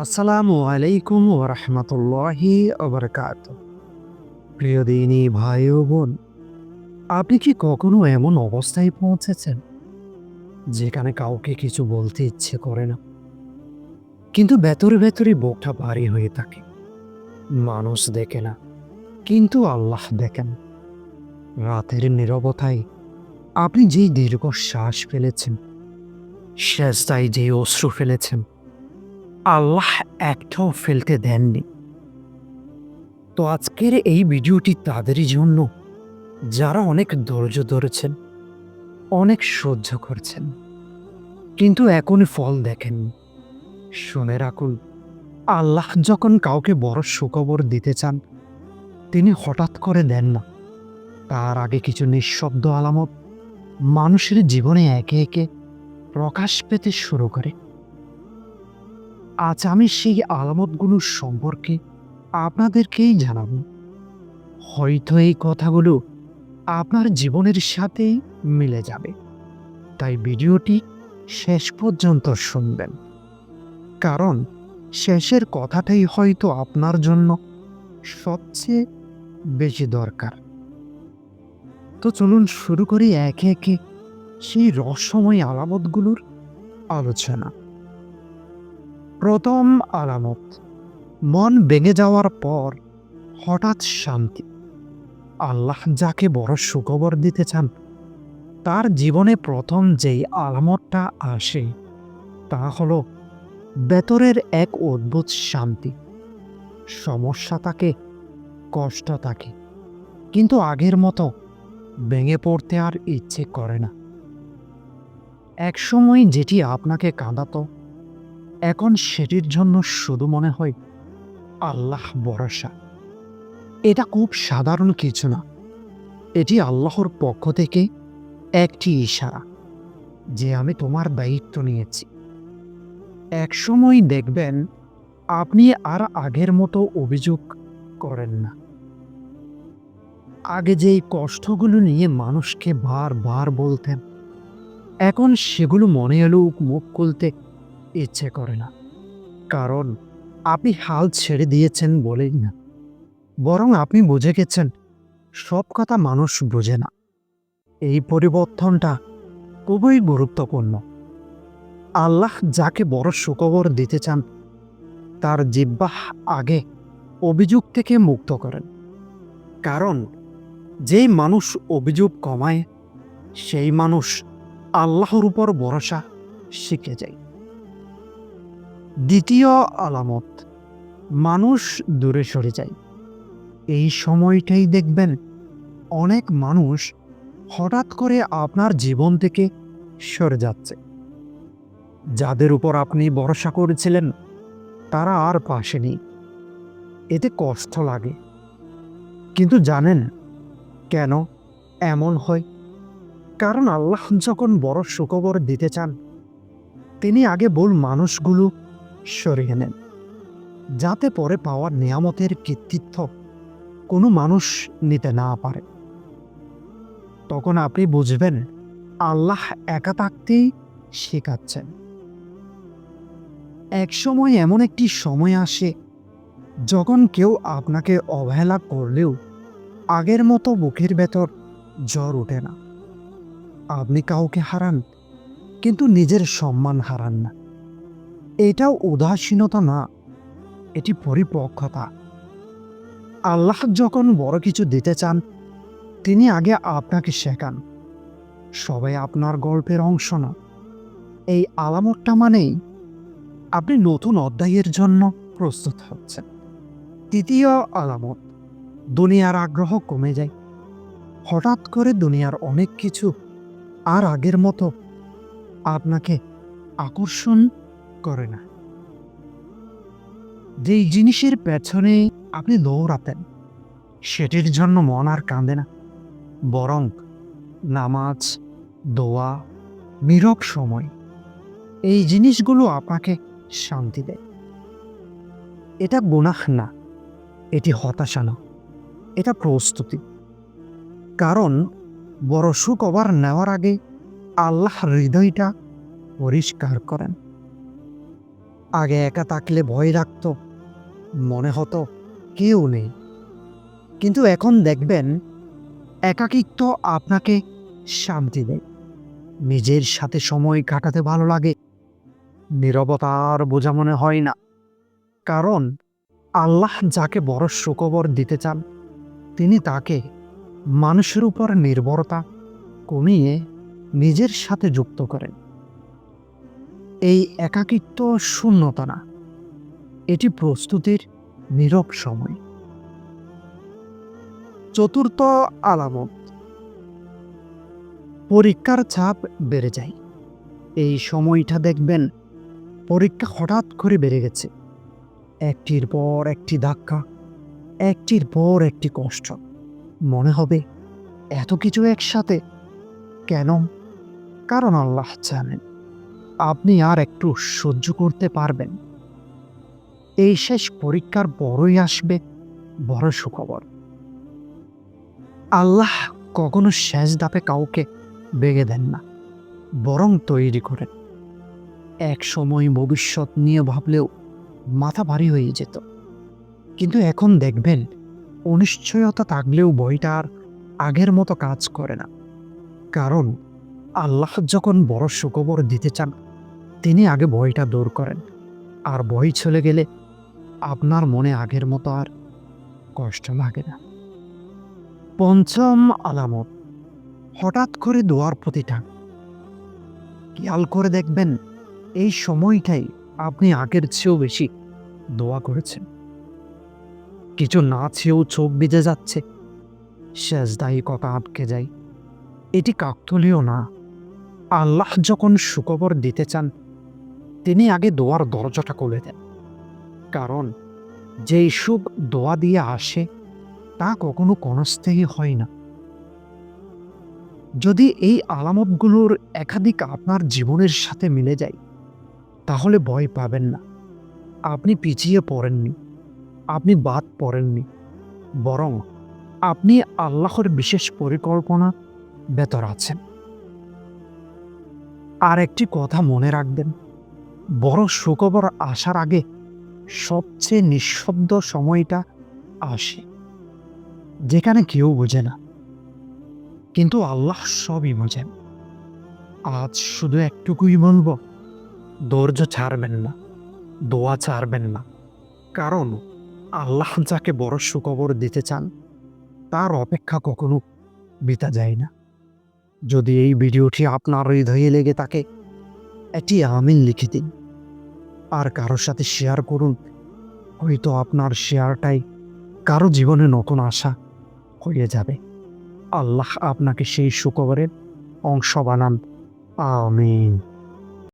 আসসালামু আলাইকুম ওরহমতুল্লাহি ওবরকাত প্রিয় দিনী ভাই ও বোন, আপনি কি কখনো এমন অবস্থায় পৌঁছেছেন যেখানে কাউকে কিছু বলতে ইচ্ছে করে না? কিন্তু ভেতরে ভেতরে বুকটা ভারী হয়ে থাকে। মানুষ দেখে না, কিন্তু আল্লাহ দেখেন। রাতের নীরবতায় আপনি যেই দীর্ঘ শ্বাস ফেলেছেন শেষদায় যে অশ্রু ফেলেছেন আল্লাহ একটাও ফেলতে দেননি। তো আজকের এই ভিডিওটি তাদেরই জন্য, যারা অনেক ধৈর্য ধরেছেন, অনেক সহ্য করছেন, কিন্তু এখনই ফল দেখেন শুনে রাখুন, আল্লাহ যখন কাউকে বড় সুখবর দিতে চান, তিনি হঠাৎ করে দেন না। তার আগে কিছু নিঃশব্দ আলামত মানুষের জীবনে একে একে প্রকাশ পেতে শুরু করে। আজ আমি সেই আলামতগুলো সম্পর্কে আপনাদেরকেই জানাব। হয়তো এই কথাগুলো আপনার জীবনের সাথেই মিলে যাবে। তাই ভিডিওটি শেষ পর্যন্ত শুনবেন। কারণ শেষের কথাটাই হয়তো আপনার জন্য সবচেয়ে বেশি দরকার। তো চলুন শুরু করি একে একে সেই রহস্যময় আলামতগুলোর আলোচনা। প্রথম আলামত, মন ভেঙে যাওয়ার পর হঠাৎ শান্তি। আল্লাহ যাকে বড় সুখবর দিতে চান, তার জীবনে প্রথম যেই আলামতটা আসে, তা হলো বেতরের এক অদ্ভুত শান্তি। সমস্যা থাকে কষ্ট থাকে কিন্তু আগের মতো ভেঙে পড়তে আর ইচ্ছে করে না। একসময় যেটি আপনাকে কাঁদাতো এখন সেটির জন্য শুধু মনে হয় আল্লাহ ভরসা। এটা খুব সাধারণ কিছু না। এটি আল্লাহর পক্ষ থেকে একটি ইশারা যে আমি তোমার দায়িত্ব নিয়েছি। একসময় দেখবেন আপনি আর আগের মতো অভিযোগ করেন না। আগে যেই কষ্টগুলো নিয়ে মানুষকে বারবার বলতেন, এখন সেগুলো মনে এলেও মুখ খুলতে ইচ্ছে করে না। কারণ আপনি হাল ছেড়ে দিয়েছেন বলেই না। বরং আপনি বুঝে গেছেন, সব কথা মানুষ বোঝে না। এই পরিবর্তনটা খুবই গুরুত্বপূর্ণ। আল্লাহ যাকে বড় সুখবর দিতে চান, তার জিব্বাহ আগে অভিযোগ থেকে মুক্ত করেন। কারণ যেই মানুষ অভিযোগ কমায়, সেই মানুষ আল্লাহর উপর ভরসা শিখে যায়। দ্বিতীয় আলামত, মানুষ দূরে সরে যায়। এই সময়টাই দেখবেন অনেক মানুষ হঠাৎ করে আপনার জীবন থেকে সরে যাচ্ছে। যাদের উপর আপনি ভরসা করেছিলেন, তারা আর পাশে নেই। এতে কষ্ট লাগে। কিন্তু জানেন কেন এমন হয়? কারণ আল্লাহ যখন বড় সুখবর দিতে চান, তিনি আগে বল মানুষগুলো সরিয়ে নেন যাতে পরে পাওয়া নিয়ামতের কৃতিত্ব কোনো মানুষ নিতে না পারে। তখন আপনি বুঝবেন, আল্লাহ একা থাকতেই শেখাচ্ছেন। এক সময় এমন একটি সময় আসে, যখন কেউ আপনাকে অবহেলা করলেও আগের মতো বুকের ভেতর জ্বর ওঠে না। আপনি কাউকে হারান, কিন্তু নিজের সম্মান হারান না। এটাও উদাসীনতা না, এটি পরিপক্কতা। আল্লাহ যখন বড় কিছু দিতে চান, তিনি আগে আপনাকে শেখান। সবাই আপনার গল্পের অংশ না। এই আলামতটা মানেই আপনি নতুন অধ্যায়ের জন্য প্রস্তুত হচ্ছেন। তৃতীয় আলামত, দুনিয়ার আগ্রহ কমে যায়। হঠাৎ করে দুনিয়ার অনেক কিছু আর আগের মতো আপনাকে আকর্ষণ করে না। যেই জিনিসের পেছনে আপনি দৌড়াতেন, সেটির জন্য মন আর কাঁদে না। বরং নামাজ, দোয়া, নীরব সময়, এই জিনিসগুলো আপনাকে শান্তি দেয়। এটা গুনাহ না, এটি হতাশা না, এটা প্রস্তুতি। কারণ বড় সুখবর নেওয়ার আগে আল্লাহ হৃদয়টা পরিষ্কার করেন। আগে একা থাকলে ভয় রাখত। মনে হতো কেউ নেই। কিন্তু এখন দেখবেন, একাকিত্ব আপনাকে শান্তি দেয়। নিজের সাথে সময় কাটাতে ভালো লাগে। নিরবতার বোঝা মনে হয় না। কারণ আল্লাহ যাকে বড় সুখবর দিতে চান, তিনি তাকে মানুষের উপর নির্ভরতা কমিয়ে নিজের সাথে যুক্ত করেন। এই একাকিত্ব শূন্যতা না। এটি প্রস্তুতির নীরব সময়। চতুর্থ আলামত। পরীক্ষার চাপ বেড়ে যায়। এই সময়টা দেখবেন, পরীক্ষা হঠাৎ করে বেড়ে গেছে। একটির পর একটি ধাক্কা, একটির পর একটি কষ্ট। মনে হবে, এত কিছু একসাথে, কেন? কারণ আল্লাহ জানেন। আপনি আর একটু সহ্য করতে পারবেন। এই শেষ পরীক্ষার বড়ই আসবে বড় সুখবর। আল্লাহ কখনো শেষ দাপে কাউকে বেগে দেন না, বরং তৈরি করেন। এক সময় ভবিষ্যৎ নিয়ে ভাবলেও মাথা ভারী হয়ে যেত। কিন্তু এখন দেখবেন, অনিশ্চয়তা থাকলেও বইটা আর আগের মতো কাজ করে না। কারণ আল্লাহ যখন বড় সুখবর দিতে চান তিনি আগে ভয়টা দূর করেন। আর ভয় চলে গেলে আপনার মনে আগের মতো আর কষ্ট লাগে না। পঞ্চম আলামত, হঠাৎ করে দোয়ার প্রতি টান খেয়াল করে দেখবেন এই সময়টাই আপনি আগের চেয়েও বেশি দোয়া করেছেন। কিছু না চেয়েও চোখ ভিজে যাচ্ছে শেষ দায়ী কথা আটকে যায়। এটি কাকতলীয় না। আল্লাহ যখন সুখবর দিতে চান তিনি আগে দোয়ার দরজাটা খুলে দেন। কারণ যেই সুখ দোয়া দিয়ে আসে, তা কখনো কনস্থায়ী হয় না। যদি এই আলামতগুলোর একাধিক আপনার জীবনের সাথে মিলে যায়, তাহলে ভয় পাবেন না। আপনি পিছিয়ে পড়েননি, আপনি বাদ পড়েননি, বরং আপনি আল্লাহর বিশেষ পরিকল্পনা বেতর আছেন। আর একটি কথা মনে রাখবেন। বড় সুখবর আসার আগে সবচেয়ে নিঃশব্দ সময়টা আসে, যেখানে কেউ বোঝে না। কিন্তু আল্লাহ সবই বোঝেন। আজ শুধু একটুকুই বলব, ধৈর্য ছাড়বেন না, দোয়া ছাড়বেন না। কারণ আল্লাহ যাকে বড় সুখবর দিতে চান, তার অপেক্ষা কখনো বিতা যায় না। যদি এই ভিডিওটি আপনার হৃদয়ে লেগে থাকে একটি আমিন লিখে দিন। আর কারোর সাথে শেয়ার করুন। হয়তো আপনার শেয়ারটাই কারও জীবনে নতুন আশা হয়ে যাবে। আল্লাহ আপনাকে সেই সুখবরের অংশ বানান। আমিন।